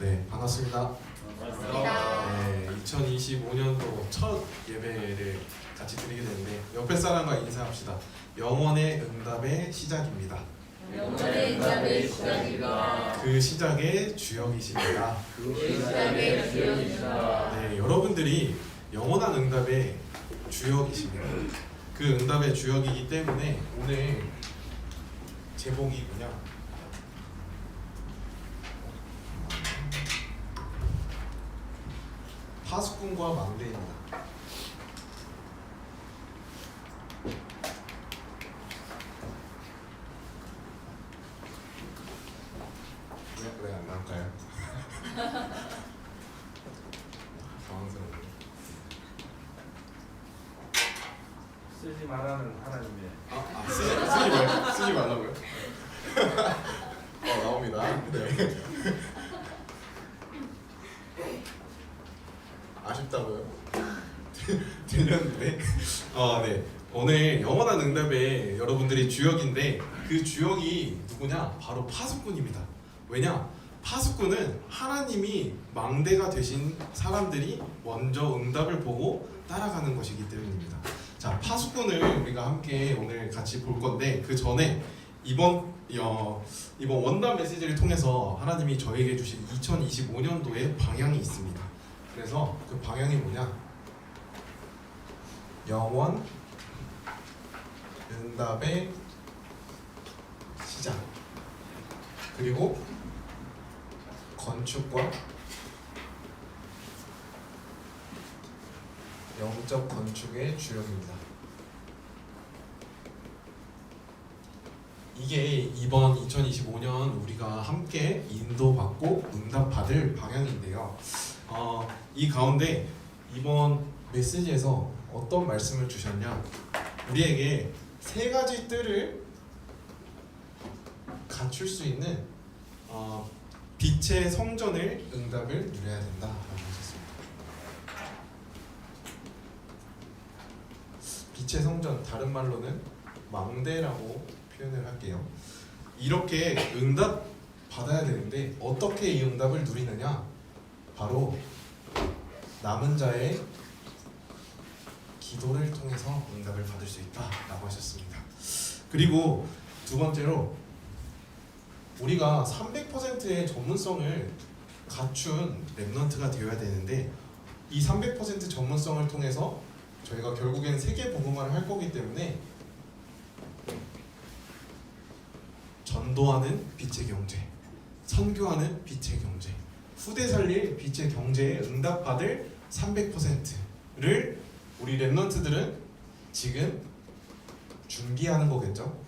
네, 반갑습니다. 반갑습니다. 네, 2025년도 첫 예배를 같이 드리게 되는데 옆에 사람과 인사합시다. 영원의 응답의 시작입니다. 영원의 응답의 시작이다. 그 시작의 주역이십니다. 그 시작의 주역이다. 네, 여러분들이 영원한 응답의 주역이십니다. 그 응답의 주역이기 때문에 오늘 제목이 뭐냐? 파수꾼과 망대입니다. 왜 그래 안 나올까요? 당황스러워. 쓰지 말라는 하나님의 아, 아 쓰지, 쓰지 말 쓰지 말라고요? 어 나옵니다. 네. 아쉽다고요? 들렸는데. 어 네. 오늘 영원한 응답의 여러분들이 주역인데 그 주역이 누구냐? 바로 파수꾼입니다. 왜냐? 파수꾼은 하나님이 망대가 되신 사람들이 먼저 응답을 보고 따라가는 것이기 때문입니다. 자, 파수꾼을 우리가 함께 오늘 같이 볼 건데 그 전에 이번 어, 이번 원단 메시지를 통해서 하나님이 저에게 주신 2025년도의 방향이 있습니다. 그래서 그 방향이 뭐냐? 영원 응답의 시작 그리고 건축과 영적 건축의 주역입니다. 이게 이번 2025년 우리가 함께 인도받고 응답받을 방향인데요. 어, 이 가운데 이번 메시지에서 어떤 말씀을 주셨냐? 우리에게 세 가지 뜰을 갖출 수 있는 어, 빛의 성전을 응답을 누려야 하셨습니다. 빛의 성전 다른 말로는 망대라고 표현을 할게요. 이렇게 응답 받아야 되는데 어떻게 이 응답을 누리느냐? 바로 남은 자의 기도를 통해서 응답을 받을 수 있다라고 하셨습니다. 그리고 두 번째로 우리가 300%의 전문성을 갖춘 랩넌트가 되어야 되는데 이 300% 전문성을 통해서 저희가 결국엔 세계 복음화를 할 거기 때문에 전도하는 빛의 경제, 선교하는 빛의 경제, 후대 살릴 빛의 경제에 응답받을 300%를 우리 랩런트들은 지금 준비하는 거겠죠?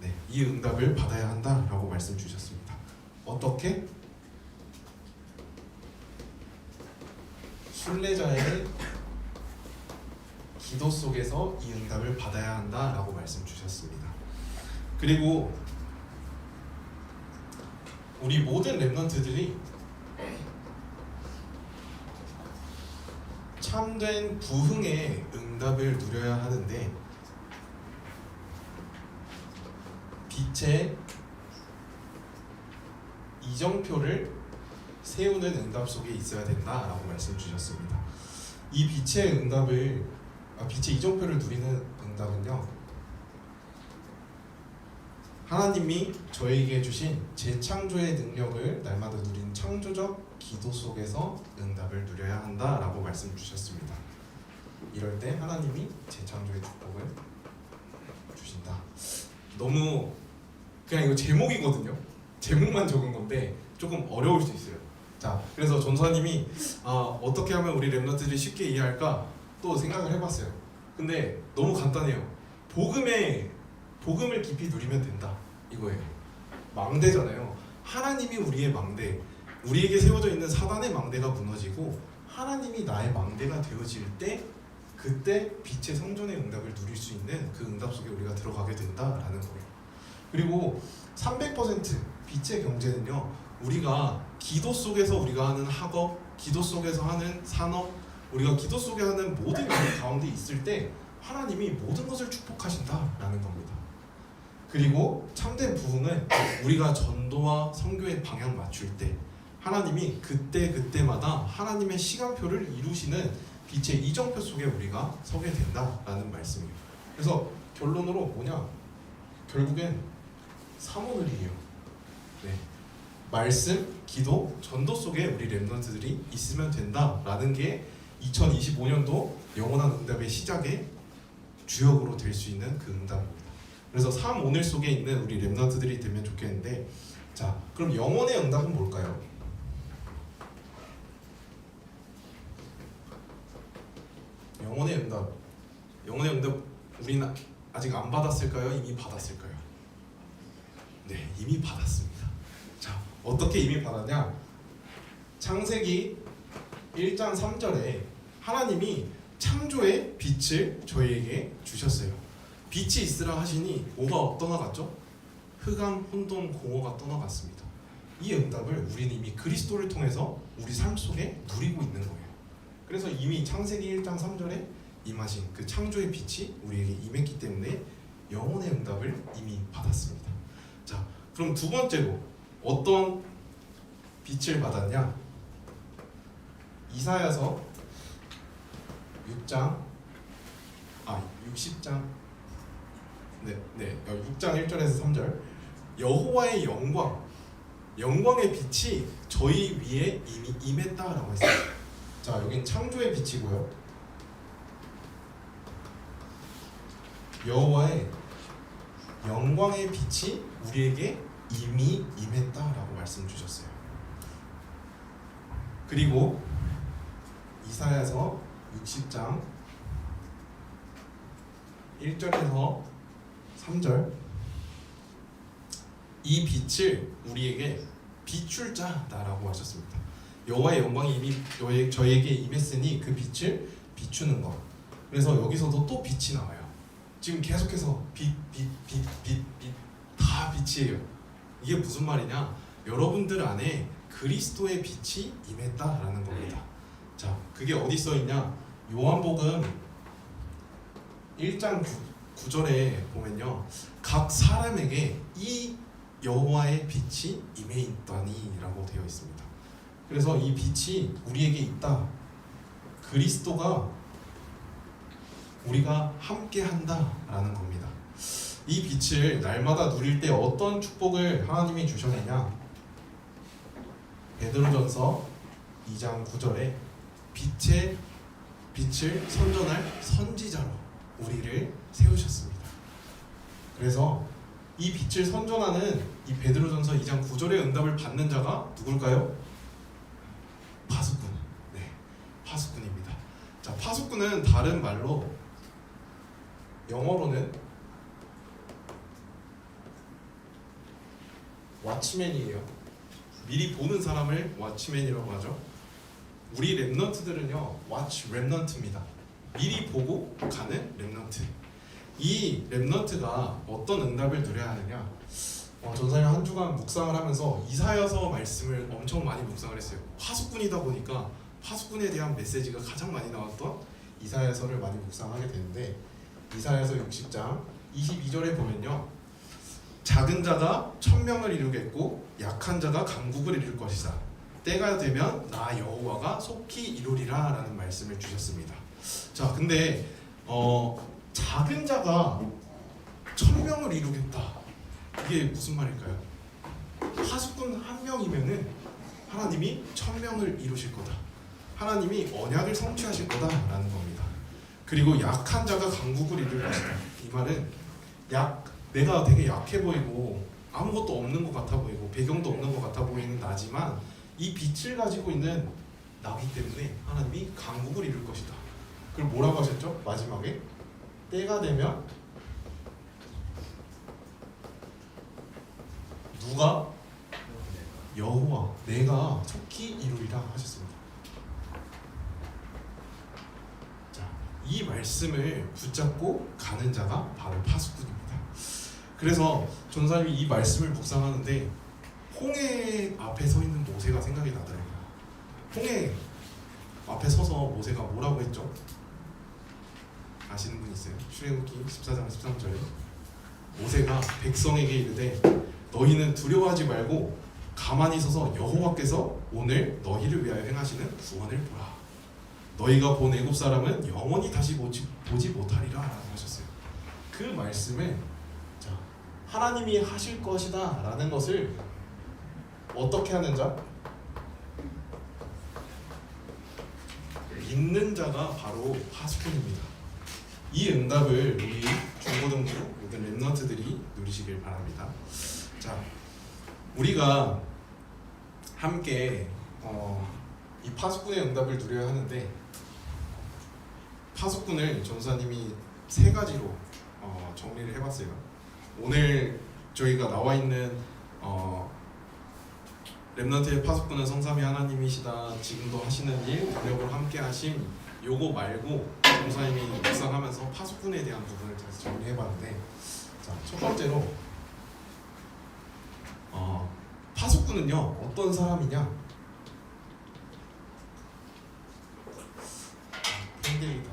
네, 이 응답을 받아야 한다라고 말씀 주셨습니다. 어떻게? 순례자의 기도 속에서 이 응답을 받아야 한다라고 말씀 주셨습니다. 그리고 우리 모든 랩런트들이 참된 부흥의 응답을 누려야 하는데 빛의 이정표를 세우는 응답 속에 있어야 된다라고 말씀 주셨습니다. 이 빛의 응답을 아, 빛의 이정표를 누리는 응답은요. 하나님이 저에게 주신 재창조의 능력을 날마다 누린 창조적 기도 속에서 응답을 누려야 한다라고 말씀 주셨습니다. 이럴 때 하나님이 재창조의 축복을 주신다. 너무 그냥 이거 제목이거든요. 제목만 적은 건데 조금 어려울 수 있어요. 자, 그래서 전사님이 아, 어떻게 하면 우리 랩런트들이 쉽게 이해할까 또 생각을 해봤어요. 근데 너무 간단해요. 복음의 복음을 깊이 누리면 된다 이거예요. 망대잖아요. 하나님이 우리의 망대, 우리에게 세워져 있는 사단의 망대가 무너지고 하나님이 나의 망대가 되어질 때 그때 빛의 성전의 응답을 누릴 수 있는 그 응답 속에 우리가 들어가게 된다라는 거예요. 그리고 300% 빛의 경제는요. 우리가 기도 속에서 우리가 하는 학업, 기도 속에서 하는 산업, 우리가 기도 속에 하는 모든 일 가운데 있을 때 하나님이 모든 것을 축복하신다라는 겁니다. 그리고 참된 부흥은 우리가 전도와 선교의 방향 맞출 때 하나님이 그때 그때마다 하나님의 시간표를 이루시는 빛의 이정표 속에 우리가 서게 된다라는 말씀이에요. 그래서 결론으로 뭐냐? 결국엔 사모늘이에요. 네. 말씀, 기도, 전도 속에 우리 랩런트들이 있으면 된다라는 게 2025년도 영원한 응답의 시작의 주역으로 될 수 있는 그 응답입니다. 그래서 삶 오늘 속에 있는 우리 랩런트들이 되면 좋겠는데 자 그럼 영원의 응답은 뭘까요? 영원의 응답 영원의 응답 우리는 아직 안 받았을까요? 이미 받았을까요? 네 이미 받았습니다 자 어떻게 이미 받았냐 창세기 1장 3절에 하나님이 창조의 빛을 저희에게 주셨어요 빛이 있으라 하시니 뭐가 떠나갔죠? 흑암, 혼돈, 공허가 떠나갔습니다. 이 응답을 우리는 이미 그리스도를 통해서 우리 삶 속에 누리고 있는 거예요. 그래서 이미 창세기 1장 3절에 임하신 그 창조의 빛이 우리에게 임했기 때문에 영혼의 응답을 이미 받았습니다. 자, 그럼 두 번째로 어떤 빛을 받았냐? 이사야서 6장 아 60장 네, 네. 6장 1절에서 3절. 여호와의 영광, 영광의 빛이 저희 위에 이미 임했다라고 했어요. 자, 여긴 창조의 빛이고요. 여호와의 영광의 빛이 우리에게 이미 임했다라고 말씀 주셨어요. 그리고 이사야서 60장 1절에서 3절 이 빛을 우리에게 비출 자다라고 하셨습니다. 여호와의 영광이 이미 저희- 저희에게 임했으니 그 빛을 비추는 것. 그래서 여기서도 또 빛이 나와요. 지금 계속해서 빛, 빛, 빛, 빛, 빛, 다 빛이에요. 이게 무슨 말이냐? 여러분들 안에 그리스도의 빛이 임했다라는 겁니다. 자, 그게 어디 써 있냐? 요한복음 1장 9, 9절에 보면요. 각 사람에게 이 여호와의 빛이 임해 있다니라고 되어 있습니다. 그래서 이 빛이 우리에게 있다. 그리스도가 우리가 함께 한다라는 겁니다. 이 빛을 날마다 누릴 때 어떤 축복을 하나님이 주셔내냐? 베드로전서 2장 9절에 빛의 빛을 선전할 선지자로 우리를 세우셨습니다. 그래서 이 빛을 선전하는 이 베드로전서 2장 9절의 응답을 받는 자가 누굴까요? 파수꾼. 네, 파수꾼입니다. 자, 파수꾼은 다른 말로 영어로는 왓치맨이에요. 미리 보는 사람을 왓치맨이라고 하죠. 우리 랩넌트들은요, 왓치 랩넌트입니다. 미리 보고 가는 랩넌트. 이 랩넌트가 어떤 응답을 누려야 하느냐? 어, 전사님 한 주간 묵상을 하면서 이사여서 말씀을 엄청 많이 묵상을 했어요. 파수꾼이다 보니까 파수꾼에 대한 메시지가 가장 많이 나왔던 이사야서를 많이 묵상하게 되는데 이사야서 60장 22절에 보면요. 작은 자가 천명을 이루겠고 약한 자가 강국을 이룰 것이다. 때가 되면 나 여호와가 속히 이루리라라는 말씀을 주셨습니다. 자, 근데 어, 작은 자가 천명을 이루겠다. 이게 무슨 말일까요? 파수꾼 한 명이면은 하나님이 천 명을 이루실 거다. 하나님이 언약을 성취하실 거다라는 겁니다. 그리고 약한 자가 강국을 이룰 것이다. 이 말은 약 내가 되게 약해 보이고 아무것도 없는 것 같아 보이고 배경도 없는 것 같아 보이는 나지만 이 빛을 가지고 있는 나기 때문에 하나님이 강국을 이룰 것이다. 그걸 뭐라고 하셨죠? 마지막에 때가 되면 누가 여호와 내가 속히 이루리라 하셨습니다. 자, 이 말씀을 붙잡고 가는 자가 바로 파수꾼입니다. 그래서 전사님이 이 말씀을 묵상하는데 홍해 앞에 서 있는 모세가 생각이 나더라고요. 홍해 앞에 서서 모세가 뭐라고 했죠? 아시는 분 있어요? 출애굽기 14장 13절에 모세가 백성에게 이르되 너희는 두려워하지 말고 가만히 서서 여호와께서 오늘 너희를 위하여 행하시는 구원을 보라. 너희가 본 애굽 사람은 영원히 다시 보지, 보지 못하리라라고 하셨어요. 그 말씀을 자 하나님이 하실 것이다라는 것을 어떻게 하는 자? 믿는 자가 바로 파수꾼입니다. 이 응답을 우리 중고등부 모든 랩런트들이 누리시길 바랍니다. 자, 우리가 함께 어, 이 파수꾼의 응답을 누려야 하는데 파수꾼을 전사님이 세 가지로 어, 정리를 해봤어요. 오늘 저희가 나와 있는 어, 렘넌트의 파수꾼은 성삼위 하나님이시다. 지금도 하시는 일, 능력으로 함께 하심. 요거 말고 전사님이 묵상하면서 파수꾼에 대한 부분을 정리해봤는데, 자 첫 번째로 어, 파수꾼은요 어떤 사람이냐? 아, 팬들이 다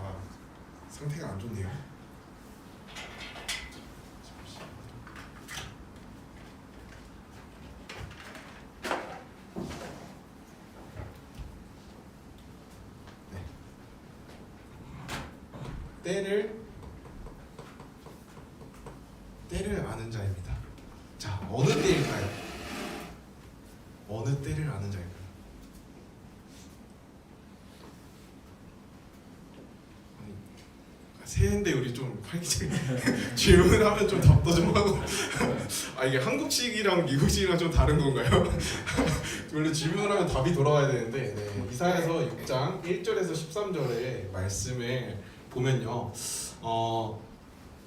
상태가 안 좋네요. 때를 때를 아는 자입니다. 자 어느 때일까요? 어느 때를 아는 자일까요? 아니, 새해인데 우리 좀 활기차게 질문하면 좀 답도 좀 하고 아 이게 한국식이랑 미국식이랑 좀 다른 건가요? 원래 질문을 하면 답이 돌아와야 되는데 네. 이사에서 6장 1절에서 13절의 말씀을 보면요 어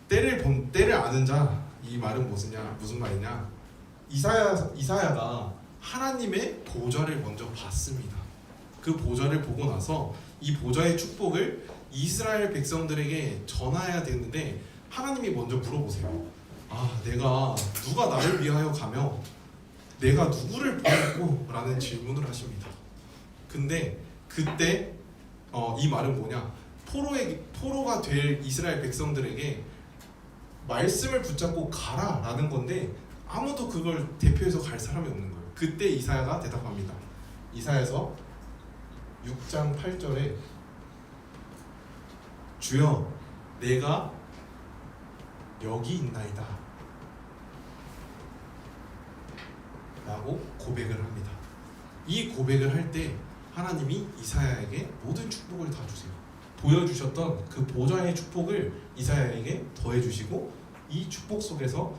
때를 본 때를 아는 자 이 말은 무슨냐 무슨 말이냐 이사야 이사야가 하나님의 보좌를 먼저 봤습니다. 그 보좌를 보고 나서 이 보좌의 축복을 이스라엘 백성들에게 전해야 되는데 하나님이 먼저 물어보세요. 아 내가 누가 나를 위하여 가며 내가 누구를 보냈고? 라는 질문을 하십니다. 근데 그때 어, 이 말은 뭐냐? 포로에게 포로가 될 이스라엘 백성들에게 말씀을 붙잡고 가라 라는 건데 아무도 그걸 대표해서 갈 사람이 없는 거예요. 그때 이사야가 대답합니다. 이사야서 6장 8절에 주여 내가 여기 있나이다 라고 고백을 합니다. 이 고백을 할 때 하나님이 이사야에게 모든 축복을 다 주세요. 보여주셨던 그 보좌의 축복을 이사야에게 더해주시고 이 축복 속에서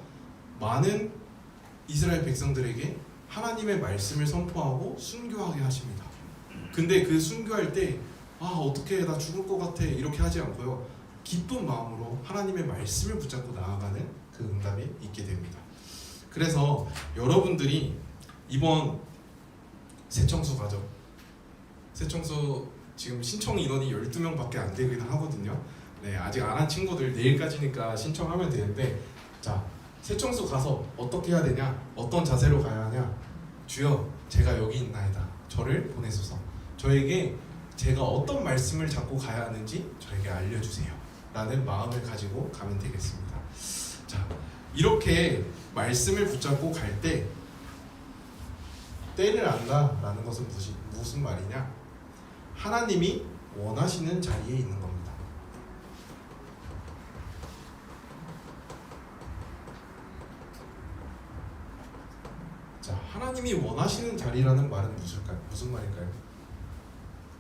많은 이스라엘 백성들에게 하나님의 말씀을 선포하고 순교하게 하십니다. 근데 그 순교할 때 아 어떻게 나 죽을 것 같아 이렇게 하지 않고요 기쁜 마음으로 하나님의 말씀을 붙잡고 나아가는 그 응답이 있게 됩니다. 그래서 여러분들이 이번 새청수 가죠. 새청수 지금 신청 인원이 12명밖에 안 되긴 하거든요. 네, 아직 안 한 친구들 내일까지니까 신청하면 되는데 자, 새청수 가서 어떻게 해야 되냐? 어떤 자세로 가야 하냐? 주여, 제가 여기 있나이다. 저를 보내소서. 저에게 제가 어떤 말씀을 잡고 가야 하는지 저에게 알려 주세요. 라는 마음을 가지고 가면 되겠습니다. 자, 이렇게 말씀을 붙잡고 갈 때 때를 안다 라는 것은 무슨 무슨 말이냐? 하나님이 원하시는 자리에 있는 겁니다. 자, 하나님이 원하시는 자리라는 말은 무슨일까요? 무슨 말일까요?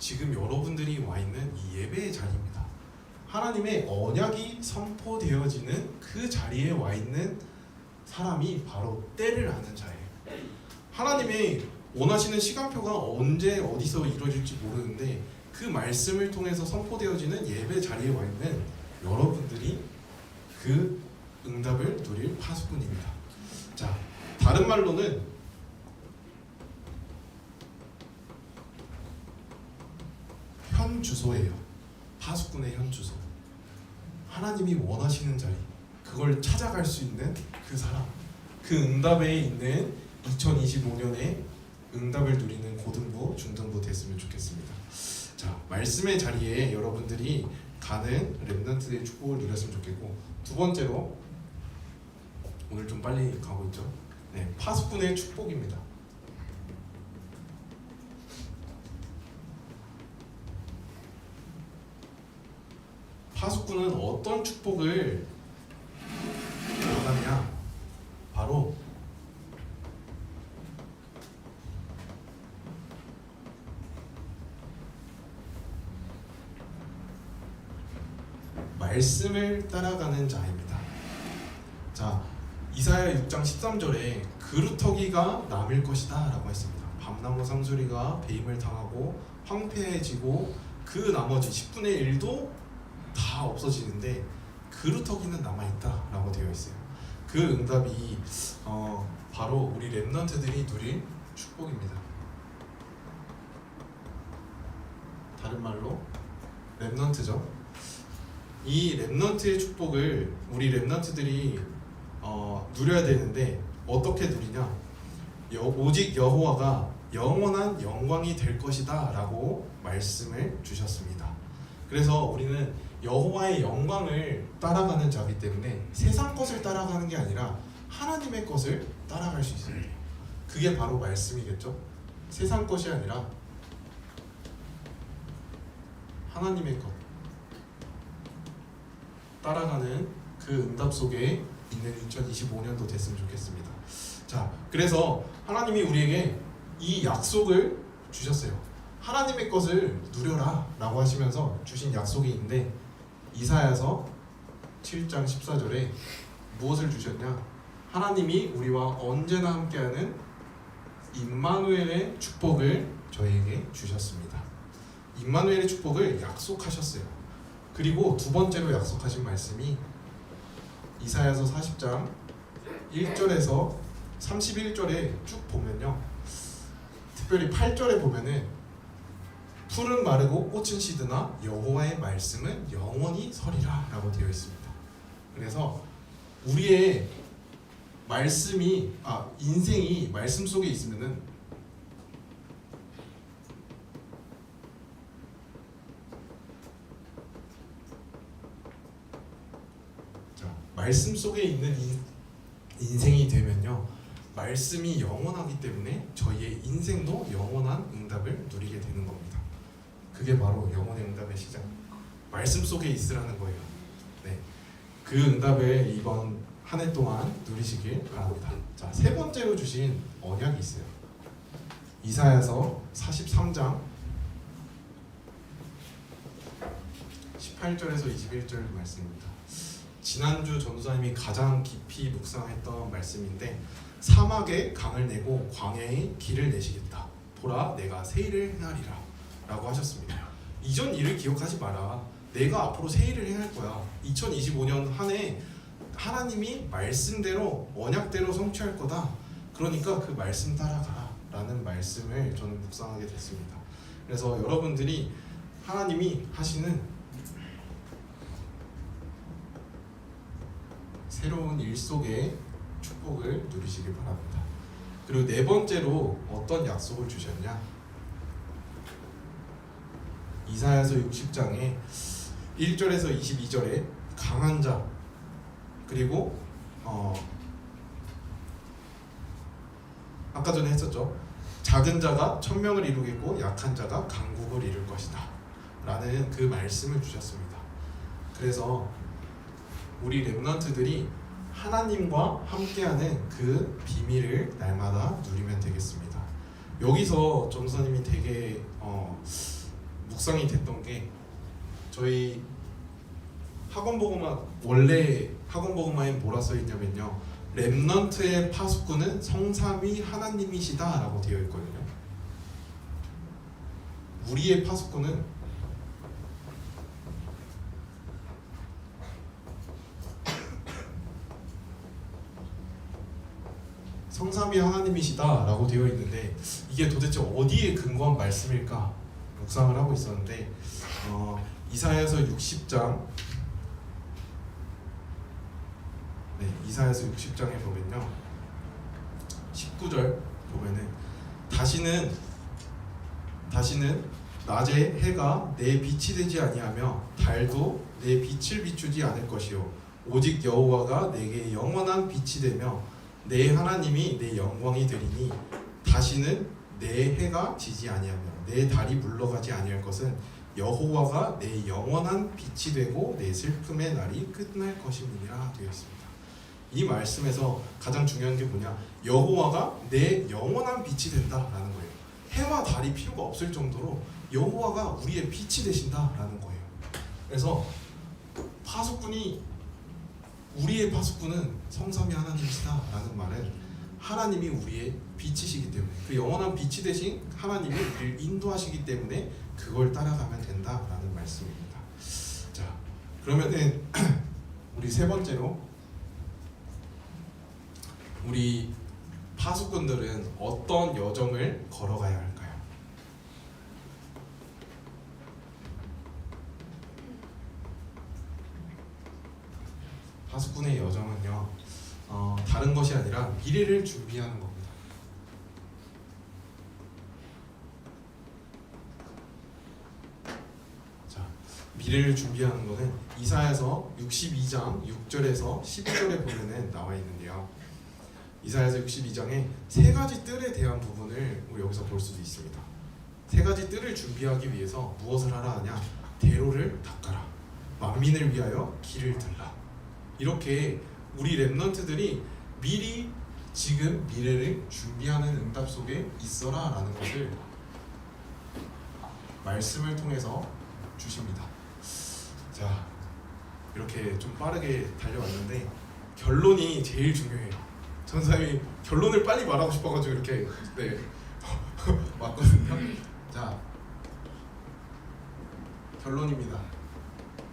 지금 여러분들이 와 있는 이 예배의 자리입니다. 하나님의 언약이 선포되어지는 그 자리에 와 있는 사람이 바로 때를 아는 자예요. 하나님이 원하시는 시간표가 언제 어디서 이루어질지 모르는데 그 말씀을 통해서 선포되어지는 예배 자리에 와 있는 여러분들이 그 응답을 누릴 파수꾼입니다. 자, 다른 말로는 현 주소예요. 파수꾼의 현 주소. 하나님이 원하시는 자리, 그걸 찾아갈 수 있는 그 사람, 그 응답에 있는 2025년에 응답을 누리는 고등부, 중등부 됐으면 좋겠습니다. 자, 말씀의 자리에 여러분들이 가는 렘넌트의 축복을 누렸으면 좋겠고 두 번째로 오늘 좀 빨리 가고 있죠. 네, 파수꾼의 축복입니다. 파수꾼은 어떤 축복을 받았냐? 바로 말씀을 따라가는 자입니다. 자, 이사야 6장 13절에 그루터기가 남을 것이다 라고 했습니다. 밤나무 상수리가 배임을 당하고 황폐해지고 그 나머지 10분의 1도 다 없어지는데 그루터기는 남아 있다라고 되어 있어요. 그 응답이 어, 바로 우리 렘넌트들이 누릴 축복입니다. 다른 말로 렘넌트죠. 이 렘넌트의 축복을 우리 렘넌트들이 어, 누려야 되는데 어떻게 누리냐? 여, 오직 여호와가 영원한 영광이 될 것이다라고 말씀을 주셨습니다. 그래서 우리는 여호와의 영광을 따라가는 자기 때문에 세상 것을 따라가는 게 아니라 하나님의 것을 따라갈 수 있어야 돼요. 그게 바로 말씀이겠죠. 세상 것이 아니라 하나님의 것 따라가는 그 응답 속에 있는 2025년도 됐으면 좋겠습니다. 자, 그래서 하나님이 우리에게 이 약속을 주셨어요. 하나님의 것을 누려라 라고 하시면서 주신 약속이 있는데 이사야서 7장 14절에 무엇을 주셨냐? 하나님이 우리와 언제나 함께하는 임마누엘의 축복을 저희에게 주셨습니다. 임마누엘의 축복을 약속하셨어요. 그리고 두 번째로 약속하신 말씀이 이사야서 40장 1절에서 31절에 쭉 보면요. 특별히 8절에 보면은 풀은 마르고 꽃은 시드나 여호와의 말씀은 영원히 서리라 라고 되어 있습니다. 그래서 우리의 말씀이 아 인생이 말씀 속에 있으면은 자 말씀 속에 있는 인, 인생이 되면요 말씀이 영원하기 때문에 저희의 인생도 영원한 응답을 누리게 되는 겁니다. 그게 바로 영혼의 응답의 시작. 말씀 속에 있으라는 거예요. 네, 그 응답을 이번 한 해 동안 누리시길 바랍니다. 자, 세 번째로 주신 언약이 있어요. 이사야서 43장 18절에서 21절 말씀입니다. 지난주 전도사님이 가장 깊이 묵상했던 말씀인데 사막에 강을 내고 광야에 길을 내시겠다. 보라 내가 새 일을 행하리라 라고 하셨습니다. 이전 일을 기억하지 마라. 내가 앞으로 새 일을 행할 거야. 2025년 한 해 하나님이 말씀대로 언약대로 성취할 거다. 그러니까 그 말씀 따라가라 라는 말씀을 저는 묵상하게 됐습니다. 그래서 여러분들이 하나님이 하시는 새로운 일 속에 축복을 누리시길 바랍니다. 그리고 네 번째로 어떤 약속을 주셨냐? 이사야서 60장에 1절에서 22절에 강한 자 그리고 어 아까 전에 했었죠. 작은 자가 천명을 이루겠고 약한 자가 강국을 이룰 것이다. 라는 그 말씀을 주셨습니다. 그래서 우리 렘넌트들이 하나님과 함께하는 그 비밀을 날마다 누리면 되겠습니다. 여기서 전도사님이 되게 어, 묵상이 됐던 게 저희 학원 보고마 원래 학원 보고마에 뭐라 써 있냐면요. 렘넌트의 파수꾼은 성삼위 하나님이시다라고 되어 있거든요. 우리의 파수꾼은 성삼위 하나님이시다라고 되어 있는데 이게 도대체 어디에 근거한 말씀일까 묵상을 하고 있었는데 어, 이사야서 60장. 네, 이사야서 60장에 보면요. 19절 보면은 다시는 다시는 낮에 해가 내 빛이 되지 아니하며 달도 내 빛을 비추지 않을 것이요. 오직 여호와가 내게 영원한 빛이 되며 내 하나님이 내 영광이 되리니 다시는 내 해가 지지 아니하며 내 달이 물러가지 아니할 것은 여호와가 내 영원한 빛이 되고 내 슬픔의 날이 끝날 것임이니라 되어 있습니다. 이 말씀에서 가장 중요한 게 뭐냐? 여호와가 내 영원한 빛이 된다라는 거예요. 해와 달이 필요가 없을 정도로 여호와가 우리의 빛이 되신다라는 거예요. 그래서 파수꾼이 우리의 파수꾼은 성삼위 하나님이시다라는 말은 하나님이 우리의 빛이시기 때문에 그 영원한 빛이 되신 하나님이 우리를 인도하시기 때문에 그걸 따라가면 된다라는 말씀입니다. 자, 그러면은 우리 세 번째로 우리 파수꾼들은 어떤 여정을 걸어가야 할까요? 파수꾼의 여정은요, 어, 다른 것이 아니라 미래를 준비하는 겁니다. 자, 미래를 준비하는 것은 이사야서 62장 6절에서 10절에 보면은 나와 있는데요. 이사야서 62장에 세 가지 뜰에 대한 부분을 우리 여기서 볼 수도 있습니다. 세 가지 뜰을 준비하기 위해서 무엇을 하라 하냐? 대로를 닦아라. 만민을 위하여 길을 들라. 이렇게 우리 랩런트들이 미리 지금 미래를 준비하는 응답 속에 있어라 라는 것을 말씀을 통해서 주십니다. 자, 이렇게 좀 빠르게 달려왔는데 결론이 제일 중요해요. 전사님이 결론을 빨리 말하고 싶어가지고 이렇게 네 왔거든요. 자, 결론입니다.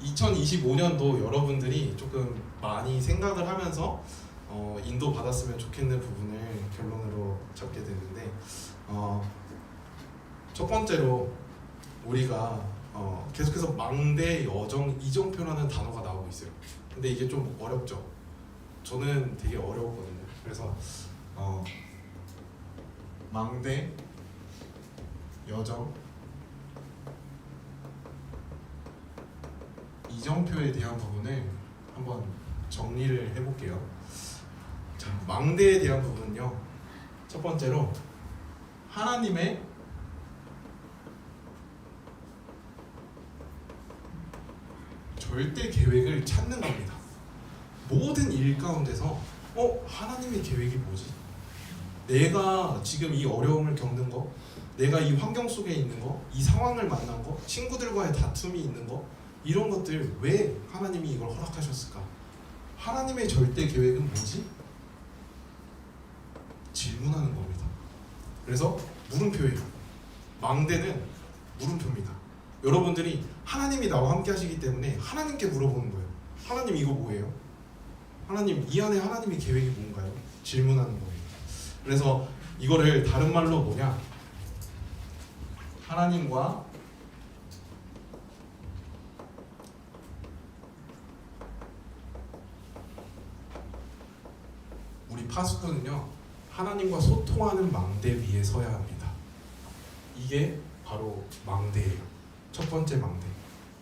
2025년도 여러분들이 조금 많이 생각을 하면서 어, 인도 받았으면 좋겠는 부분을 결론으로 잡게 됐는데 어, 첫 번째로 우리가 어, 계속해서 망대 여정 이정표라는 단어가 나오고 있어요. 근데 이게 좀 어렵죠. 저는 되게 어려웠거든요. 그래서 어, 망대 여정 이정표에 대한 부분을 한번 정리를 해볼게요. 자, 망대에 대한 부분은요. 첫 번째로 하나님의 절대 계획을 찾는 겁니다. 모든 일 가운데서 어 하나님의 계획이 뭐지? 내가 지금 이 어려움을 겪는 거, 내가 이 환경 속에 있는 거, 이 상황을 만난 거, 친구들과의 다툼이 있는 거, 이런 것들 왜 하나님이 이걸 허락하셨을까? 하나님의 절대 계획은 뭐지? 질문하는 겁니다. 그래서 물음표예요. 망대는 물음표입니다. 여러분들이 하나님이 나와 함께 하시기 때문에 하나님께 물어보는 거예요. 하나님 이거 뭐예요? 하나님 이 안에 하나님의 계획이 뭔가요? 질문하는 거예요. 그래서 이거를 다른 말로 뭐냐? 하나님과 우리 파수꾼은요 하나님과 소통하는 망대 위에 서야 합니다. 이게 바로 망대예요. 첫 번째 망대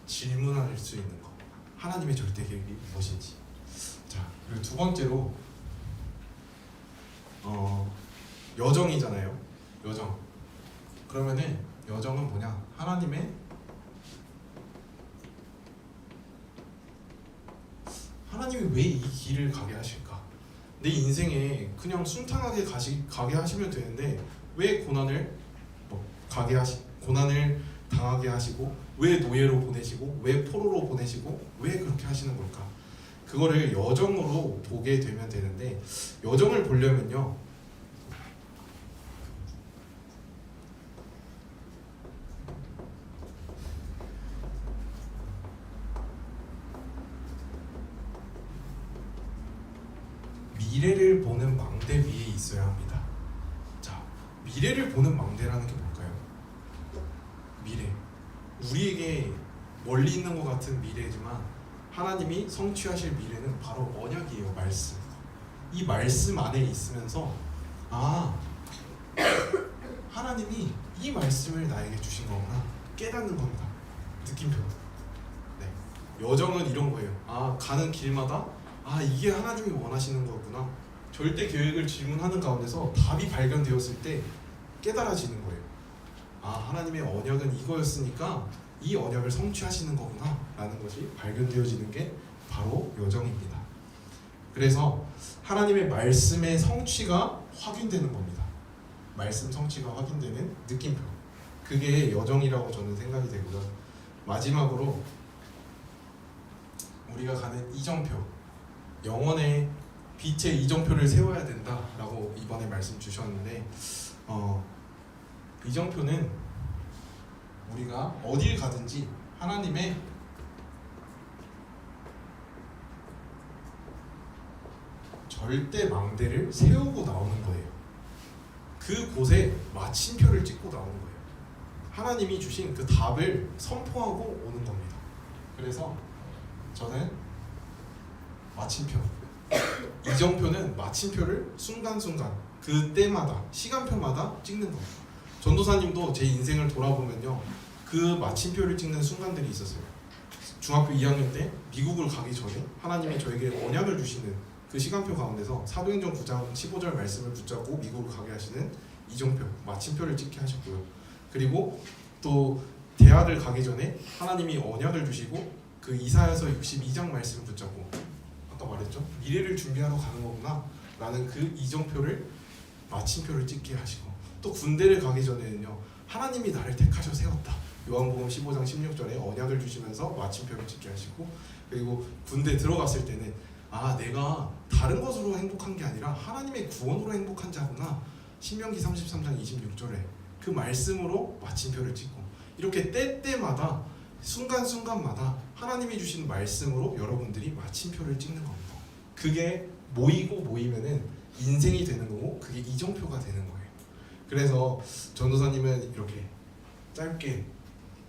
질문할 수 있는 거 하나님의 절대 계획이 무엇인지. 자 그리고 두 번째로 어 여정이잖아요. 여정. 그러면은 여정은 뭐냐? 하나님의 하나님이 왜 이 길을 가게 하실까? 내 인생에 그냥 순탄하게 가시, 가게 하시면 되는데 왜 고난을 뭐 가게 하시 고난을 당하게 하시고 왜 노예로 보내시고 왜 포로로 보내시고 왜 그렇게 하시는 걸까? 그거를 여정으로 보게 되면 되는데 여정을 보려면요. 미래를 보는 망대 위에 있어야 합니다. 자, 미래를 보는 망대라는 게 뭘까요? 미래. 우리에게 멀리 있는 것 같은 미래지만 하나님이 성취하실 미래는 바로 언약이에요, 말씀. 이 말씀 안에 있으면서 아 하나님이 이 말씀을 나에게 주신 거구나 깨닫는 겁니다. 느낌표. 네. 여정은 이런 거예요. 아 가는 길마다 아 이게 하나님이 원하시는 거구나. 절대 계획을 질문하는 가운데서 답이 발견되었을 때 깨달아지는 거예요. 아 하나님의 언약은 이거였으니까 이 언약을 성취하시는 거구나 라는 것이 발견되어지는 게 바로 여정입니다. 그래서 하나님의 말씀의 성취가 확인되는 겁니다. 말씀 성취가 확인되는 느낌표. 그게 여정이라고 저는 생각이 되고요. 마지막으로 우리가 가는 이정표, 영원의 빛의 이정표를 세워야 된다라고 이번에 말씀 주셨는데 어, 이정표는 우리가 어딜 가든지 하나님의 절대 망대를 세우고 나오는 거예요. 그 곳에 마침표를 찍고 나오는 거예요. 하나님이 주신 그 답을 선포하고 오는 겁니다. 그래서 저는 마침표 이정표는 마침표를 순간순간 그때마다 시간표마다 찍는 겁니다. 전도사님도 제 인생을 돌아보면요 그 마침표를 찍는 순간들이 있었어요. 중학교 2학년 때 미국을 가기 전에 하나님이 저에게 언약을 주시는 그 시간표 가운데서 사도행전 9장 15절 말씀을 붙잡고 미국을 가게 하시는 이정표 마침표를 찍게 하셨고요. 그리고 또 대학을 가기 전에 하나님이 언약을 주시고 그 이사야서 62장 말씀을 붙잡고 아까 말했죠? 미래를 준비하러 가는 거구나 라는 그 이정표를 마침표를 찍게 하시고 또 군대를 가기 전에는요 하나님이 나를 택하셔 세웠다. 요한복음 15장 16절에 언약을 주시면서 마침표를 찍게 하시고 그리고 군대 들어갔을 때는 아 내가 다른 것으로 행복한 게 아니라 하나님의 구원으로 행복한 자구나. 신명기 33장 26절에 그 말씀으로 마침표를 찍고 이렇게 때때마다 순간순간마다 하나님이 주신 말씀으로 여러분들이 마침표를 찍는. 그게 모이고 모이면은 인생이 되는 거고 그게 이정표가 되는 거예요. 그래서 전도사님은 이렇게 짧게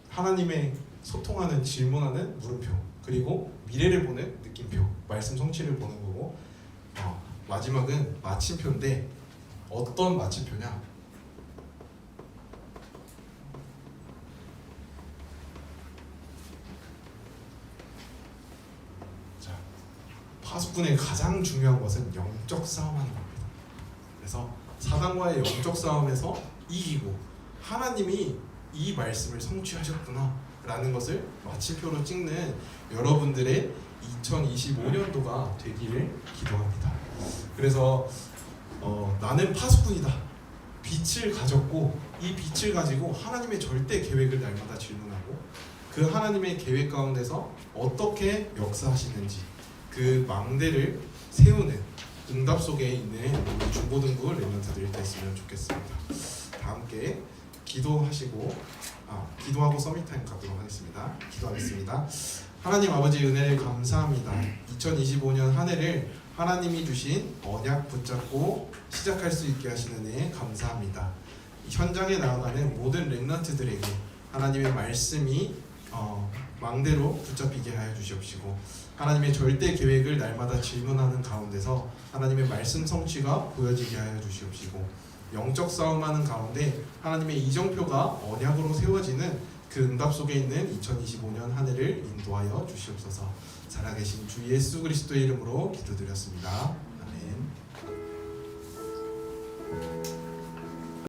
하나님의 소통하는 질문하는 물음표 그리고 미래를 보는 느낌표 말씀 성취를 보는 거고 어, 마지막은 마침표인데 어떤 마침표냐 자, 파수꾼의 가장 중요한 것은 영적 싸움하는 겁니다. 그래서 사단과의 영적 싸움에서 이기고 하나님이 이 말씀을 성취하셨구나 라는 것을 마침표로 찍는 여러분들의 2025년도가 되기를 기도합니다. 그래서 어, 나는 파수꾼이다. 빛을 가졌고 이 빛을 가지고 하나님의 절대 계획을 날마다 질문하고 그 하나님의 계획 가운데서 어떻게 역사하시는지 그 망대를 세우는 응답 속에 있는 중고등부 랩런트들이 됐으면 좋겠습니다. 다 함께 기도하시고 아, 기도하고 서밋타임 가도록 하겠습니다. 기도하겠습니다. 하나님 아버지 은혜를 감사합니다. 2025년 한 해를 하나님이 주신 언약 붙잡고 시작할 수 있게 하시는 은혜 감사합니다. 현장에 나아가는 모든 랩런트들에게 하나님의 말씀이 어, 망대로 붙잡히게 하여 주시옵시고 하나님의 절대 계획을 날마다 질문하는 가운데서 하나님의 말씀 성취가 보여지게 하여 주시옵시고 영적 싸움하는 가운데 하나님의 이정표가 언약으로 세워지는 그 응답 속에 있는 2025년 한 해를 인도하여 주시옵소서. 살아계신 주 예수 그리스도의 이름으로 기도드렸습니다. 아멘.